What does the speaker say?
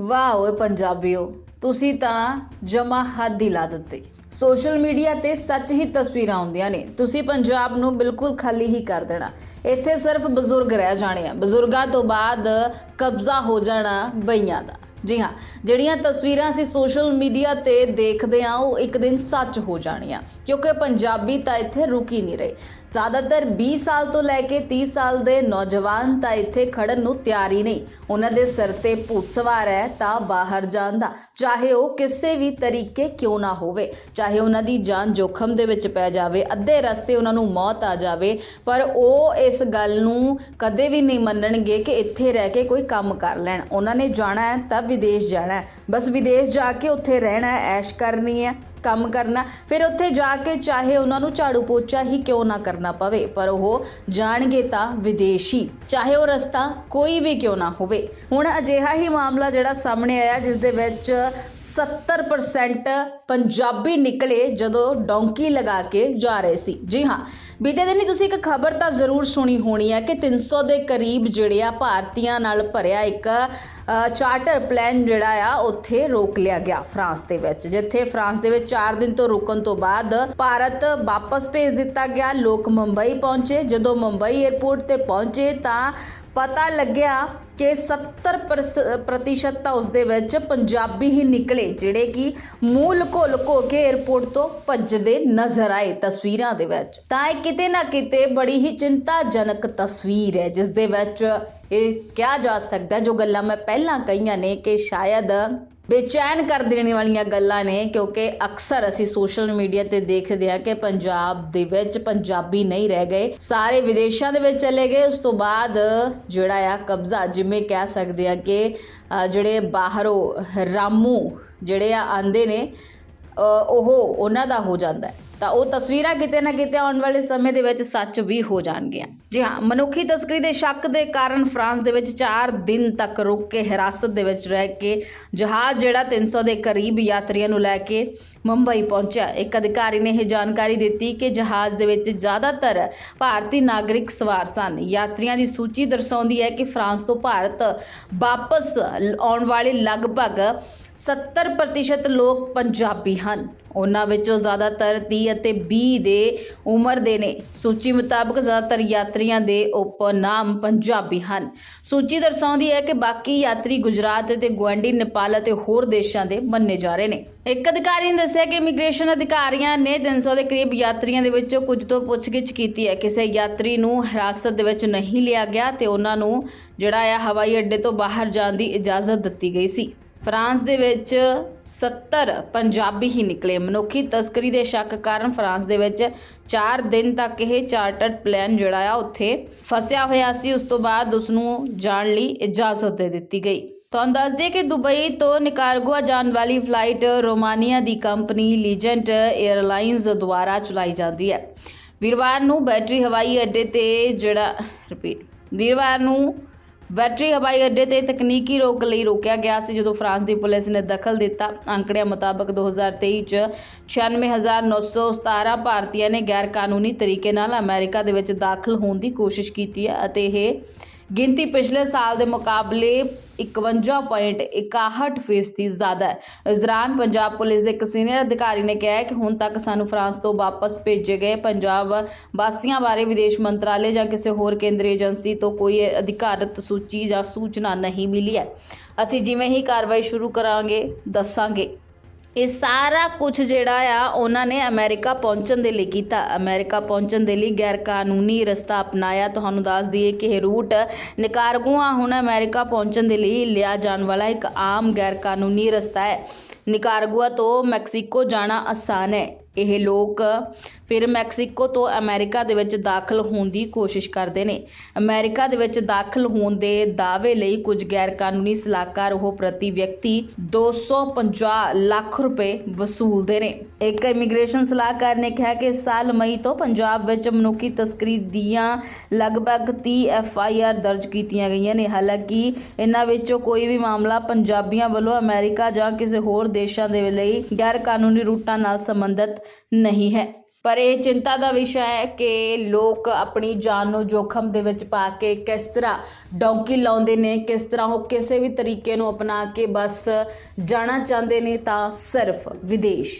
ਵਾਹ ਓਏ ਪੰਜਾਬੀਓ, ਤੁਸੀਂ ਤਾਂ ਜਮਾ ਹੱਦ ਹੀ ਲਾ ਦਿੱਤੀ। ਸੋਸ਼ਲ ਮੀਡੀਆ ਤੇ ਸੱਚ ਹੀ ਤਸਵੀਰਾਂ ਆਉਂਦੀਆਂ ਨੇ। ਤੁਸੀਂ ਪੰਜਾਬ ਨੂੰ ਬਿਲਕੁਲ ਖਾਲੀ ਹੀ ਕਰ ਦੇਣਾ। ਇੱਥੇ ਸਿਰਫ ਬਜ਼ੁਰਗ ਰਹਿ ਜਾਣੇ ਆ। ਬਜ਼ੁਰਗਾਂ ਤੋਂ ਬਾਅਦ ਕਬਜ਼ਾ ਹੋ ਜਾਣਾ ਬਈਆਂ ਦਾ। ਜੀ ਹਾਂ, ਜਿਹੜੀਆਂ ਤਸਵੀਰਾਂ ਅਸੀਂ ਸੋਸ਼ਲ ਮੀਡੀਆ ਤੇ ਦੇਖਦੇ ਆ, ਉਹ ਇੱਕ ਦਿਨ ਸੱਚ ਹੋ ਜਾਣੀਆਂ। ਕਿਉਂਕਿ ਪੰਜਾਬੀ ਤਾਂ ਇੱਥੇ ਰੁਕ ਹੀ ਨਹੀਂ ਰਹੇ। ਜ਼ਿਆਦਾਤਰ 20 ਸਾਲ ਤੋਂ ਲੈ ਕੇ 30 ਸਾਲ ਦੇ ਨੌਜਵਾਨ ਤਾਂ ਇੱਥੇ ਖੜਨ ਨੂੰ ਤਿਆਰ ਹੀ ਨਹੀਂ। ਉਹਨਾਂ ਦੇ ਸਿਰ ਤੇ ਭੂਤ ਸਵਾਰ ਹੈ ਤਾਂ ਬਾਹਰ ਜਾਣ ਦਾ। ਚਾਹੇ ਉਹ ਕਿਸੇ ਵੀ ਤਰੀਕੇ ਕਿਉਂ ਨਾ ਹੋਵੇ, ਚਾਹੇ ਉਹਨਾਂ ਦੀ ਜਾਨ ਜੋਖਮ ਦੇ ਵਿੱਚ ਪੈ ਜਾਵੇ, ਅੱਧੇ ਰਸਤੇ ਉਹਨਾਂ ਨੂੰ ਮੌਤ ਆ ਜਾਵੇ, ਪਰ ਉਹ ਇਸ ਗੱਲ ਨੂੰ ਕਦੇ ਵੀ ਨਹੀਂ ਮੰਨਣਗੇ ਕਿ ਇੱਥੇ ਰਹਿ ਕੇ ਕੋਈ ਕੰਮ ਕਰ ਲੈਣ। ਉਹਨਾਂ ਨੇ ਜਾਣਾ ਹੈ ਤਾਂ ਵਿਦੇਸ਼ ਜਾਣਾ ਹੈ। ਬਸ ਵਿਦੇਸ਼ ਜਾ ਕੇ ਉੱਥੇ ਰਹਿਣਾ ਹੈ, ਐਸ਼ ਕਰਨੀ ਹੈ। ਕੰਮ ਕਰਨਾ, ਫਿਰ ਉੱਥੇ ਜਾ ਕੇ ਚਾਹੇ ਉਹਨਾਂ ਨੂੰ ਝਾੜੂ ਪੋਚਾ ਹੀ ਕਿਉਂ ਨਾ ਕਰਨਾ ਪਵੇ, ਪਰ ਉਹ ਜਾਣਗੇ ਤਾਂ ਵਿਦੇਸ਼ੀ, ਚਾਹੇ ਉਹ ਰਸਤਾ ਕੋਈ ਵੀ ਕਿਉਂ ਨਾ ਹੋਵੇ। ਹੁਣ ਅਜਿਹਾ ਹੀ ਮਾਮਲਾ ਜਿਹੜਾ ਸਾਹਮਣੇ ਆਇਆ, ਜਿਸ ਦੇ ਵਿੱਚ 70% ਪੰਜਾਬੀ ਨਿਕਲੇ ਜਦੋਂ ਡੌਂਕੀ ਲਗਾ ਕੇ ਜਾ ਰਹੇ ਸੀ। ਜੀ ਹਾਂ, ਬੀਤੇ ਦਿਨ ਹੀ ਤੁਸੀਂ ਇੱਕ ਖਬਰ ਤਾਂ ਜ਼ਰੂਰ ਸੁਣੀ ਹੋਣੀ ਹੈ ਕਿ 300 ਦੇ ਕਰੀਬ ਜਿਹੜੇ ਆ ਭਾਰਤੀਆਂ ਨਾਲ ਭਰਿਆ ਇੱਕ ਚਾਰਟਰ ਪਲਾਨ ਜਿਹੜਾ ਆ, ਉੱਥੇ ਰੋਕ ਲਿਆ ਗਿਆ ਫਰਾਂਸ ਦੇ ਵਿੱਚ, ਜਿੱਥੇ ਫਰਾਂਸ ਦੇ ਵਿੱਚ 4 ਦਿਨ ਤੋਂ ਰੁਕਣ ਤੋਂ ਬਾਅਦ ਭਾਰਤ ਵਾਪਸ ਭੇਜ ਦਿੱਤਾ ਗਿਆ। ਲੋਕ ਮੁੰਬਈ ਪਹੁੰਚੇ। ਜਦੋਂ ਮੁੰਬਈ 에ਅਰਪੋਰਟ ਤੇ ਪਹੁੰਚੇ ਤਾਂ ਪਤਾ ਲੱਗਿਆ ਕਿ 70% ਪ੍ਰਸ- ਪ੍ਰਤੀਸ਼ਤ ਤਾਂ ਉਸ ਦੇ ਵਿੱਚ ਪੰਜਾਬੀ ਹੀ ਨਿਕਲੇ, ਜਿਹੜੇ ਕਿ ਮੂਲ ਲੁਕੋ ਲੁਕੋ ਕੇ 에ਅਰਪੋਰਟ ਤੋਂ ਭੱਜਦੇ ਨਜ਼ਰ ਆਏ ਤਸਵੀਰਾਂ ਦੇ ਵਿੱਚ। ਤਾਂ ਇਹ ਕਿਤੇ ਨਾ ਕਿਤੇ ਬੜੀ ਹੀ ਚਿੰਤਾਜਨਕ ਤਸਵੀਰ ਹੈ ਜਿਸ ਦੇ ਵਿੱਚ ਇਹ ਕਿਹਾ ਜਾ ਸਕਦਾ ਜੋ ਗੱਲਾਂ ਮੈਂ ਪਹਿਲਾਂ ਕਹੀਆਂ ਨੇ ਕਿ ਸ਼ਾਇਦ ਬੇਚੈਨ ਕਰ ਦੇਣ ਵਾਲੀਆਂ ਗੱਲਾਂ ਨੇ, ਕਿਉਂਕਿ ਅਕਸਰ ਅਸੀਂ ਸੋਸ਼ਲ ਮੀਡੀਆ ਤੇ ਦੇਖਦੇ ਹਾਂ ਕਿ ਪੰਜਾਬ ਦੇ ਵਿੱਚ ਪੰਜਾਬੀ ਨਹੀਂ ਰਹਿ ਗਏ। ਸਾਰੇ ਵਿਦੇਸ਼ਾਂ ਦੇ ਵਿੱਚ ਚਲੇ ਗਏ। ਉਸ ਤੋਂ ਬਾਅਦ ਜਿਹੜਾ ਆ ਕਬਜ਼ਾ, ਜਿਵੇਂ ਕਹਿ ਸਕਦੇ ਆ ਕਿ ਜਿਹੜੇ ਬਾਹਰੋਂ ਰਾਮੂ ਜਿਹੜੇ ਆ ਆਂਦੇ ਨੇ ਉਹ ਉਹਨਾਂ ਦਾ ਹੋ ਜਾਂਦਾ ਹੈ। ਤਾਂ ਉਹ ਤਸਵੀਰਾਂ ਕਿਤੇ ਨਾ ਕਿਤੇ ਆਉਣ ਵਾਲੇ ਸਮੇਂ ਦੇ ਵਿੱਚ ਸੱਚ ਵੀ ਹੋ ਜਾਣਗੀਆਂ। ਜੀ ਹਾਂ, ਮਨੁੱਖੀ ਤਸਕਰੀ ਦੇ ਸ਼ੱਕ ਦੇ ਕਾਰਨ ਫਰਾਂਸ ਦੇ ਵਿੱਚ 4 ਦਿਨ ਤੱਕ ਰੁਕ ਕੇ ਹਿਰਾਸਤ ਦੇ ਵਿੱਚ ਰਹਿ ਕੇ ਜਹਾਜ਼ ਜਿਹੜਾ 300 ਦੇ ਕਰੀਬ ਯਾਤਰੀਆਂ ਨੂੰ ਲੈ ਕੇ ਮੁੰਬਈ ਪਹੁੰਚਿਆ। ਇੱਕ ਅਧਿਕਾਰੀ ਨੇ ਇਹ ਜਾਣਕਾਰੀ ਦਿੱਤੀ ਕਿ ਜਹਾਜ਼ ਦੇ ਵਿੱਚ ਜ਼ਿਆਦਾਤਰ ਭਾਰਤੀ ਨਾਗਰਿਕ ਸਵਾਰ ਸਨ। ਯਾਤਰੀਆਂ ਦੀ ਸੂਚੀ ਦਰਸਾਉਂਦੀ ਹੈ ਕਿ ਫਰਾਂਸ ਤੋਂ ਭਾਰਤ ਵਾਪਸ ਆਉਣ ਵਾਲੇ ਲਗਭਗ 70% ਲੋਕ ਪੰਜਾਬੀ ਹਨ। ਉਹਨਾਂ ਵਿੱਚੋਂ ਜ਼ਿਆਦਾਤਰ 30 ਅਤੇ 20 ਦੇ ਉਮਰ ਦੇ ਨੇ। ਸੂਚੀ ਮੁਤਾਬਕ ਜ਼ਿਆਦਾਤਰ ਯਾਤਰੀਆਂ ਦੇ ਉਪਨਾਮ ਪੰਜਾਬੀ ਹਨ। ਸੂਚੀ ਦਰਸਾਉਂਦੀ ਹੈ ਕਿ ਬਾਕੀ ਯਾਤਰੀ ਗੁਜਰਾਤ ਅਤੇ ਗੁਆਂਢੀ ਨੇਪਾਲ ਅਤੇ ਹੋਰ ਦੇਸ਼ਾਂ ਦੇ ਮੰਨੇ ਜਾ ਰਹੇ ਨੇ। ਇੱਕ ਅਧਿਕਾਰੀ ਨੇ ਦੱਸਿਆ ਕਿ ਇਮੀਗ੍ਰੇਸ਼ਨ ਅਧਿਕਾਰੀਆਂ ਨੇ 300 ਦੇ ਕਰੀਬ ਯਾਤਰੀਆਂ ਦੇ ਵਿੱਚੋਂ ਕੁਝ ਤੋਂ ਪੁੱਛਗਿੱਛ ਕੀਤੀ ਹੈ। ਕਿਸੇ ਯਾਤਰੀ ਨੂੰ ਹਿਰਾਸਤ ਦੇ ਵਿੱਚ ਨਹੀਂ ਲਿਆ ਗਿਆ ਤੇ ਉਹਨਾਂ ਨੂੰ ਜਿਹੜਾ ਆ ਹਵਾਈ ਅੱਡੇ ਤੋਂ ਬਾਹਰ ਜਾਣ ਦੀ ਇਜਾਜ਼ਤ ਦਿੱਤੀ ਗਈ ਸੀ। ਫਰਾਂਸ ਦੇ ਵਿੱਚ 70 ਪੰਜਾਬੀ ਹੀ ਨਿਕਲੇ। ਮਨੁੱਖੀ ਤਸਕਰੀ ਦੇ ਸ਼ੱਕ ਕਾਰਨ ਫਰਾਂਸ ਦੇ ਵਿੱਚ 4 ਦਿਨ ਤੱਕ ਇਹ ਚਾਰਟਰਡ ਪਲਾਨ ਜਿਹੜਾ ਆ, ਉੱਥੇ ਫਸਿਆ ਹੋਇਆ ਸੀ। ਉਸ ਤੋਂ ਬਾਅਦ ਉਸ ਨੂੰ ਜਾਣ ਲਈ ਇਜਾਜ਼ਤ ਦੇ ਦਿੱਤੀ ਗਈ। ਤੁਹਾਨੂੰ ਦੱਸ ਦਈਏ ਕਿ ਦੁਬਈ ਤੋਂ ਨਿਕਾਰਗੁਆ ਜਾਣ ਵਾਲੀ ਫਲਾਈਟ ਰੋਮਾਨੀਆ ਦੀ ਕੰਪਨੀ ਲੀਜੈਂਟ 에ਅਰਲਾਈਨਸ ਦੁਆਰਾ ਚਲਾਈ ਜਾਂਦੀ ਹੈ। ਵੀਰਵਾਰ ਨੂੰ ਬੈਟਰੀ ਹਵਾਈ ਅੱਡੇ ਤੇ ਜਿਹੜਾ ਰਿਪੀਟ ਵੀਰਵਾਰ ਨੂੰ ਬੈਟਰੀ ਹਵਾਈ ਅੱਡੇ ਤੇ ਤਕਨੀਕੀ ਰੋਕ ਲਈ ਰੋਕਿਆ ਗਿਆ ਸੀ, ਜਦੋਂ ਫਰਾਂਸ ਦੀ ਪੁਲਿਸ ਨੇ ਦਖਲ ਦਿੱਤਾ। ਅੰਕੜਿਆਂ ਮੁਤਾਬਕ 2023 ਚ 96917 ਭਾਰਤੀਆਂ ਨੇ ਗੈਰ ਕਾਨੂੰਨੀ ਤਰੀਕੇ ਨਾਲ ਅਮਰੀਕਾ ਦੇ ਵਿੱਚ ਦਾਖਲ ਹੋਣ ਦੀ ਕੋਸ਼ਿਸ਼ ਕੀਤੀ ਹੈ ਅਤੇ ਇਹ ਗਿਣਤੀ ਪਿਛਲੇ ਸਾਲ ਦੇ ਮੁਕਾਬਲੇ 51.61 ਫੀਸਦੀ ਜ਼ਿਆਦਾ ਹੈ। ਇਸ ਦੌਰਾਨ ਪੰਜਾਬ ਪੁਲਿਸ ਦੇ ਇੱਕ ਸੀਨੀਅਰ ਅਧਿਕਾਰੀ ਨੇ ਕਿਹਾ ਕਿ ਹੁਣ ਤੱਕ ਸਾਨੂੰ ਫਰਾਂਸ ਤੋਂ ਵਾਪਸ ਭੇਜੇ ਗਏ ਪੰਜਾਬ ਵਾਸੀਆਂ ਬਾਰੇ ਵਿਦੇਸ਼ ਮੰਤਰਾਲੇ ਜਾਂ ਕਿਸੇ ਹੋਰ ਕੇਂਦਰੀ ਏਜੰਸੀ ਤੋਂ ਕੋਈ ਅਧਿਕਾਰਤ ਸੂਚੀ ਜਾਂ ਸੂਚਨਾ ਨਹੀਂ ਮਿਲੀ ਹੈ। ਅਸੀਂ ਜਿਵੇਂ ਹੀ ਕਾਰਵਾਈ ਸ਼ੁਰੂ ਕਰਾਂਗੇ, ਦੱਸਾਂਗੇ। ਇਹ ਸਾਰਾ ਕੁਝ ਜਿਹੜਾ ਆ, ਉਹਨਾਂ ਨੇ ਅਮਰੀਕਾ ਪਹੁੰਚਣ ਦੇ ਲਈ ਕੀਤਾ। ਅਮਰੀਕਾ ਪਹੁੰਚਣ ਦੇ ਲਈ ਗੈਰ ਕਾਨੂੰਨੀ ਰਸਤਾ ਅਪਣਾਇਆ। ਤੁਹਾਨੂੰ ਦੱਸ ਦਈਏ ਕਿ ਇਹ ਰੂਟ ਨਿਕਾਰਗੁਆ ਹੁਣ ਅਮਰੀਕਾ ਪਹੁੰਚਣ ਦੇ ਲਈ ਲਿਆ ਜਾਣ ਵਾਲਾ ਇੱਕ ਆਮ ਗੈਰ ਕਾਨੂੰਨੀ ਰਸਤਾ ਹੈ। ਨਿਕਾਰਗੂਆ ਤੋਂ ਮੈਕਸੀਕੋ ਜਾਣਾ ਆਸਾਨ ਹੈ। ਇਹ ਲੋਕ ਫਿਰ ਮੈਕਸੀਕੋ ਤੋਂ ਅਮਰੀਕਾ ਦੇ ਵਿੱਚ ਦਾਖਲ ਹੋਣ ਦੀ ਕੋਸ਼ਿਸ਼ ਕਰਦੇ ਨੇ। ਅਮਰੀਕਾ ਦੇ ਵਿੱਚ ਦਾਖਲ ਹੋਣ ਦੇ ਦਾਅਵੇ ਲਈ ਕੁਝ ਗੈਰ ਕਾਨੂੰਨੀ ਸਲਾਹਕਾਰ ਉਹ ਪ੍ਰਤੀ ਵਿਅਕਤੀ 250 ਲੱਖ ਰੁਪਏ ਵਸੂਲਦੇ ਨੇ। ਇੱਕ ਇਮੀਗ੍ਰੇਸ਼ਨ ਸਲਾਹਕਾਰ ਨੇ ਕਿਹਾ ਕਿ ਇਸ ਸਾਲ ਮਈ ਤੋਂ ਪੰਜਾਬ ਵਿੱਚ ਮਨੁੱਖੀ ਤਸਕਰੀ ਦੀਆਂ ਲਗਭਗ 30 ਐਫ ਆਈ ਆਰ ਦਰਜ ਕੀਤੀਆਂ ਗਈਆਂ ਨੇ। ਹਾਲਾਂਕਿ ਇਹਨਾਂ ਵਿੱਚੋਂ ਕੋਈ ਵੀ ਮਾਮਲਾ ਪੰਜਾਬੀਆਂ ਵੱਲੋਂ ਅਮਰੀਕਾ ਜਾਂ ਕਿਸੇ ਹੋਰ ਦੇਸ਼ਾਂ ਦੇ ਲਈ ਗੈਰ ਕਾਨੂੰਨੀ ਰੂਟਾਂ ਨਾਲ ਸੰਬੰਧਿਤ ਨਹੀਂ ਹੈ। ਪਰ ਇਹ ਚਿੰਤਾ ਦਾ ਵਿਸ਼ਾ ਹੈ ਕਿ ਲੋਕ ਆਪਣੀ ਜਾਨ ਨੂੰ ਜੋਖਮ ਦੇ ਵਿੱਚ ਪਾ ਕੇ ਕਿਸ ਤਰ੍ਹਾਂ ਡੌਂਕੀ ਲਾਉਂਦੇ ਨੇ, ਕਿਸ ਤਰ੍ਹਾਂ ਉਹ ਕਿਸੇ ਵੀ ਤਰੀਕੇ ਨੂੰ ਅਪਣਾ ਕੇ ਬਸ ਜਾਣਾ ਚਾਹੁੰਦੇ ਨੇ ਤਾਂ ਸਿਰਫ ਵਿਦੇਸ਼।